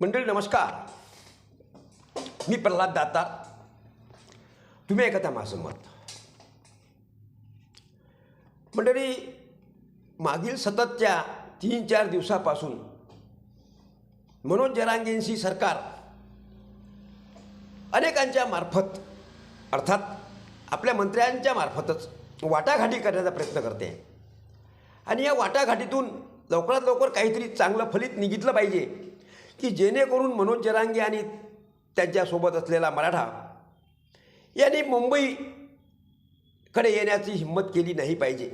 मंडळी नमस्कार. मी प्रल्हाद दाता. तुम्ही ऐकता माझं मत. मंडळी मागील सततच्या तीन चार दिवसापासून मनोज जरांगेंशी सरकार अनेकांच्या मार्फत अर्थात आपल्या मंत्र्यांच्या मार्फतच वाटाघाटी करण्याचा प्रयत्न करते. आणि या वाटाघाटीतून लवकरात लवकर काहीतरी चांगलं फलित निघितलं पाहिजे. की जेणेकरून मनोज जरांगे आणि त्यांच्यासोबत असलेला मराठा यांनी मुंबईकडे येण्याची हिंमत केली नाही पाहिजे.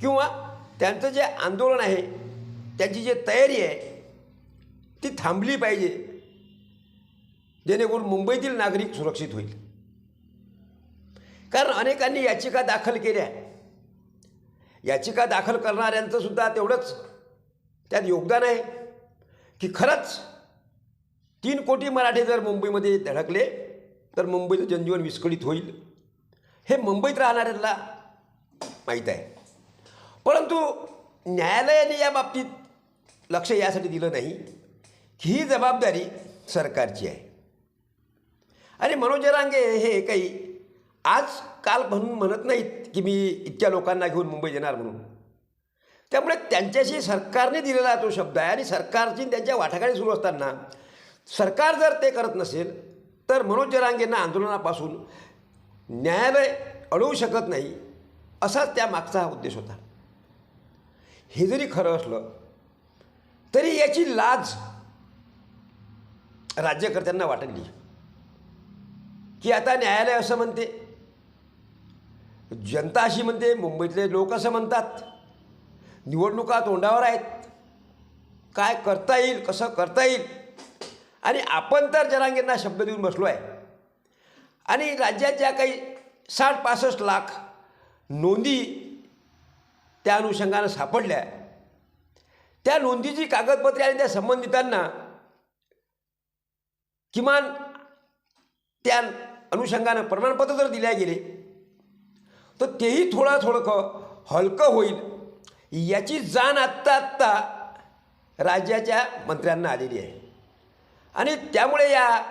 किंवा त्यांचं जे आंदोलन आहे त्यांची जी तयारी आहे ती थांबली पाहिजे. जेणेकरून मुंबईतील नागरिक सुरक्षित होईल. कारण अनेकांनी याचिका दाखल केल्या. याचिका दाखल करणाऱ्यांचं सुद्धा तेवढंच त्यात योगदान आहे. की खरंच तीन कोटी मराठे जर मुंबईमध्ये धडकले तर मुंबईचं जनजीवन विस्कळीत होईल. हे मुंबईत राहणाऱ्यांना माहीत आहे. परंतु न्यायालयाने या बाबतीत लक्ष यासाठी दिलं नाही. की ही जबाबदारी सरकारची आहे. आणि मनोज रांगे हे काही आज काल म्हणून म्हणत नाहीत की मी इतक्या लोकांना घेऊन मुंबईत येणार म्हणून. त्यामुळे त्यांच्याशी सरकारने दिलेला तो शब्द आहे आणि सरकारची त्यांच्या वाटाघाटी सुरू असताना सरकार जर ते करत नसेल तर मनोज जरांगेंना आंदोलनापासून न्यायालय अडवू शकत नाही असाच त्या मागचा हा उद्देश होता. हे जरी खरं असलं तरी याची लाज राज्यकर्त्यांना वाटली. की आता न्यायालय असं म्हणते जनता अशी म्हणते मुंबईतले लोक असं म्हणतात. निवडणुका तोंडावर आहेत. काय करता येईल कसं करता येईल? आणि आपण तर जनांगींना शब्द देऊन बसलो आहे आणि राज्यात ज्या काही साठ पासष्ट लाख नोंदी त्या अनुषंगानं सापडल्या त्या नोंदीची कागदपत्रे आणि त्या संबंधितांना किमान त्या अनुषंगानं प्रमाणपत्र जर दिल्या गेले तर तेही थोडा थोडकं हलकं होईल. याची जाण आत्ता आत्ता राज्याच्या मंत्र्यांना आलेली आहे. आणि त्यामुळे या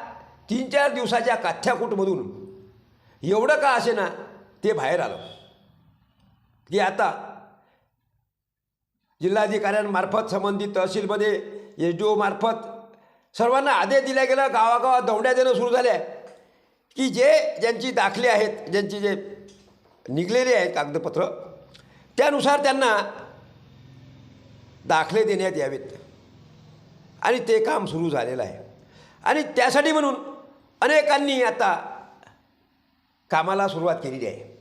तीन चार दिवसाच्या काथ्याकूटमधून एवढं का असे ना ते बाहेर आलं. की आता जिल्हाधिकाऱ्यांमार्फत संबंधित तहसीलमध्ये एस डी ओमार्फत सर्वांना आदेश दिला गेला गावागावात दौड्या देणं सुरू झाल्या. की जे ज्यांची दाखले आहेत ज्यांची जे निघलेले आहेत कागदपत्र त्यानुसार त्यांना दाखले देण्यात यावेत. आणि ते काम सुरू झालेलं आहे. आणि त्यासाठी म्हणून अनेकांनी आता कामाला सुरुवात केलेली आहे.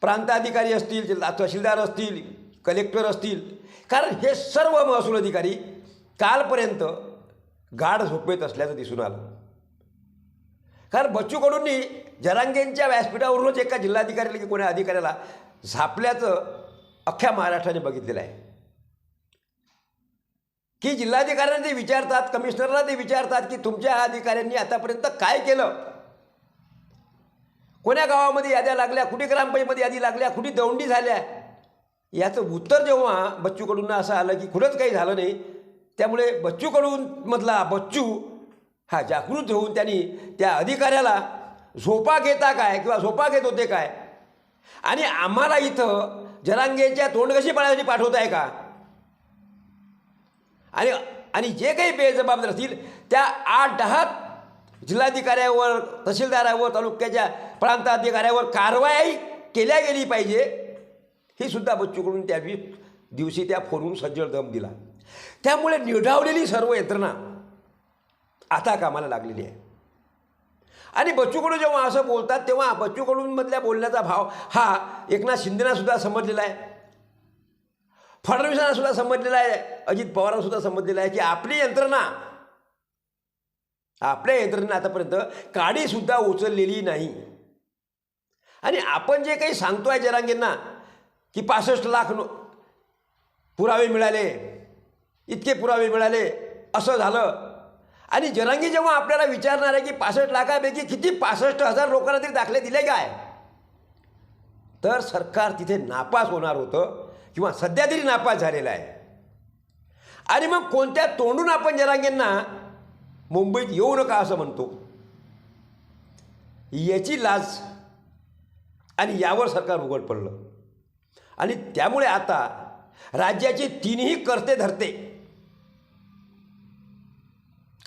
प्रांताधिकारी असतील जिल्हा तहसीलदार असतील कलेक्टर असतील कारण हे सर्व महसूल अधिकारी कालपर्यंत गाढ झोपेत असल्याचं दिसून आलं. कारण बच्चू कडूंनी जरांगेंच्या व्यासपीठावरूनच एका जिल्हाधिकाऱ्याला की कोण्या अधिकाऱ्याला झापल्याचं अख्ख्या महाराष्ट्राने बघितलेलं आहे. की जिल्हाधिकाऱ्यांना ते विचारतात कमिशनरला ते विचारतात की तुमच्या अधिकाऱ्यांनी आतापर्यंत काय केलं? कोण्या गावामध्ये याद्या लागल्या? कुठे ग्रामपंचायतीमध्ये यादी लागल्या? कुठे दौंडी झाल्या? याचं उत्तर जेव्हा बच्चूकडून असं आलं की कुठंच काही झालं नाही त्यामुळे बच्चूकडून मधला बच्चू हा जागृत होऊन त्यांनी त्या अधिकाऱ्याला झोपा घेता काय किंवा झोपा घेत होते काय? आणि आम्हाला इथं जरांगेच्या तोंड कशी पाण्यासाठी पाठवत आहे का? आणि आणि जे काही बेजबाबदार असतील त्या आठ दहा जिल्हाधिकाऱ्यावर तहसीलदारावर तालुक्याच्या प्रांताधिकाऱ्यावर कारवाई केल्या गेली पाहिजे ही सुद्धा बच्चूकडून त्या दिवशी त्या फोनवरून सज्जड दम दिला. त्यामुळे निढावलेली सर्व यंत्रणा आता कामाला लागलेली आहे. आणि बच्चूकडू जेव्हा असं बोलतात तेव्हा बच्चूकडूंमधल्या बोलण्याचा भाव हा एकनाथ शिंदेना सुद्धा समजलेला आहे. फडणवीसांना सुद्धा समजलेलं आहे अजित पवारांना सुद्धा समजलेलं आहे की आपली यंत्रणा आपल्या यंत्रणेनं आतापर्यंत काडीसुद्धा उचललेली नाही. आणि आपण जे काही सांगतो आहे जरांगींना की पासष्ट लाख नो पुरावे मिळाले इतके पुरावे मिळाले असं झालं. आणि जरांगी जेव्हा आपल्याला विचारणार आहे की पासष्ट लाखापैकी किती पासष्ट हजार लोकांना तरी दाखले दिले काय? तर सरकार तिथे नापास होणार होतं. किंवा सध्या तरी नापास झालेला आहे. आणि मग कोणत्या तोंडून आपण जरांगेंना मुंबईत येऊ नका असं म्हणतो? याची लाज आणि यावर सरकार उघड पडलं. आणि त्यामुळे आता राज्याचे तीनही करते धरते.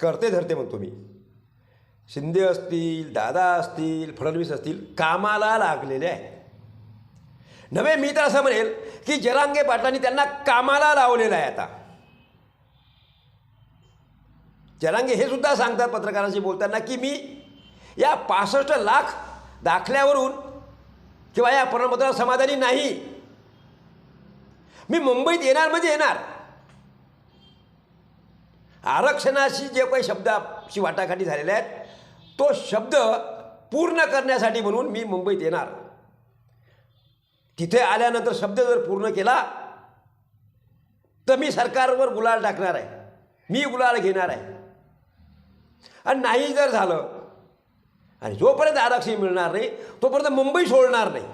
करते धरते म्हणतो मी. शिंदे असतील दादा असतील फडणवीस असतील कामाला लागलेले आहेत. नव्हे मी तर असं म्हणेल की जरांगे पाटलांनी त्यांना कामाला लावलेलं आहे आता. जरांगे हे सुद्धा सांगतात पत्रकारांशी बोलताना की मी या पासष्ट लाख दाखल्यावरून किंवा या प्रमाणपत्रावर समाधानी नाही. मी मुंबईत येणार म्हणजे येणार. आरक्षणाशी जे काही शब्दाशी वाटाघाटी झालेल्या आहेत तो शब्द पूर्ण करण्यासाठी म्हणून मी मुंबईत येणार. तिथे आल्यानंतर शब्द जर पूर्ण केला तर मी सरकारवर गुलाल टाकणार आहे. मी गुलाल घेणार आहे. आणि नाही जर झालं आणि जोपर्यंत आरक्षण मिळणार नाही तोपर्यंत मुंबई सोडणार नाही.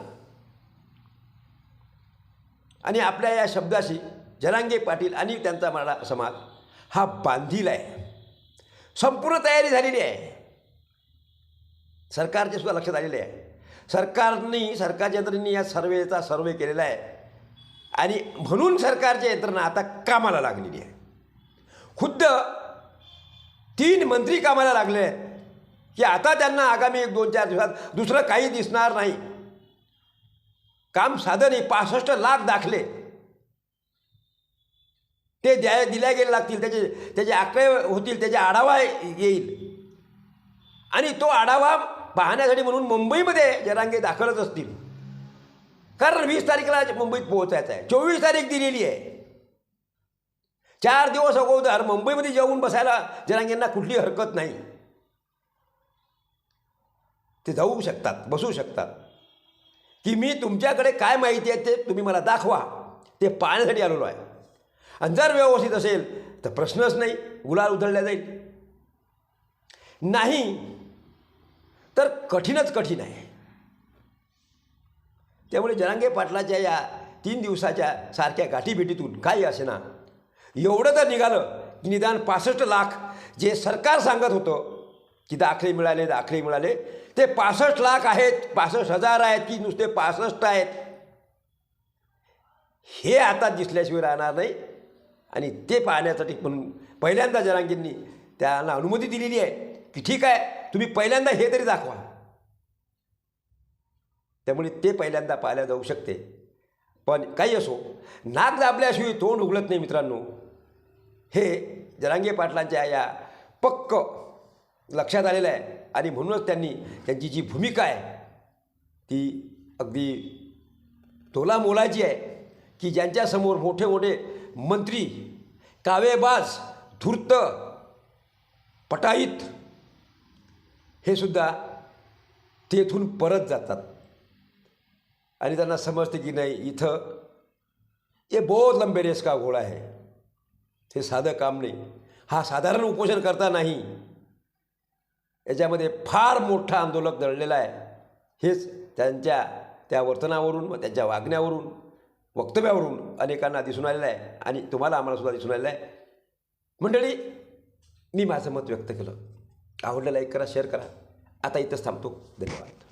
आणि आपल्या या शब्दाशी जरांगे पाटील आणि त्यांचा मराठा समाज हा बांधील आहे. संपूर्ण तयारी झालेली आहे. सरकारचे सुद्धा लक्षात आलेले आहे. सरकारने सरकारच्या यंत्रणेने या सर्वेचा सर्वे केलेला आहे. आणि म्हणून सरकारच्या यंत्रणा आता कामाला लागलेली आहे. खुद्द तीन मंत्री कामाला लागले आहेत. की आता त्यांना आगामी एक दोन चार दिवसात दुसरं काही दिसणार नाही. काम साधं नाही पासष्ट लाख दाखले. ते द्या दिल्या गेले लागतील त्याचे त्याचे आकडे होतील त्याचे आढावा येईल. आणि तो आढावा पाहण्यासाठी म्हणून मुंबईमध्ये जरांगे दाखलच असतील. कारण वीस तारखेला मुंबईत पोहोचायचं आहे. चोवीस तारीख दिलेली आहे. चार दिवस अगोदर मुंबईमध्ये जाऊन बसायला जरांगेंना कुठली हरकत नाही. ते जाऊ शकतात बसू शकतात. की मी तुमच्याकडे काय माहिती आहे ते तुम्ही मला दाखवा. ते पाहण्यासाठी आलेलो आहे. आणि जर व्यवस्थित असेल तर प्रश्नच नाही. गुलाल उधळल्या जाईल. नाही तर कठीणच कठीण आहे. त्यामुळे जरांगे पाटलाच्या या तीन दिवसाच्या सारख्या गाठीभेटीतून काही असे ना एवढं तर निघालं की निदान पासष्ट लाख जे सरकार सांगत होतं की दाखले मिळाले दाखले मिळाले ते पासष्ट लाख आहेत पासष्ट हजार आहेत की नुसते पासष्ट आहेत. हे आता दिसल्याशिवाय राहणार नाही आणि ते पाहण्यासाठी म्हणून पहिल्यांदा जरांगींनी त्यांना अनुमती दिलेली आहे की ठीक आहे तुम्ही पहिल्यांदा हे तरी दाखवा. त्यामुळे ते पहिल्यांदा पाहिल्या जाऊ शकते. पण काही असो नाक दाबल्याशिवाय तोंड उघडत नाही मित्रांनो. हे जरांगे पाटलांच्या या पक्क लक्षात आलेलं आहे. आणि म्हणूनच त्यांनी त्यांची जी भूमिका आहे ती अगदी तोलामोलाची आहे की ज्यांच्यासमोर मोठे मोठे मंत्री कावेबाज धूर्त पटाईत हे सुद्धा तेथून परत जातात. आणि त्यांना समजते की नाही इथं हे बहुत लंबे रेस का घोडा आहे. हे साधं काम नाही. हा साधारण उपोषण करता नाही. याच्यामध्ये फार मोठा आंदोलक दळलेला आहे. हेच त्यांच्या त्या वर्तनावरून व त्यांच्या वागण्यावरून वक्तव्यावरून अनेकांना दिसून आलेलं आहे. आणि तुम्हाला आम्हाला सुद्धा दिसून आलेलं आहे. मंडळी मी माझं मत व्यक्त केलं. आवडलेला लाईक करा शेअर करा. आता इथंच थांबतो. धन्यवाद.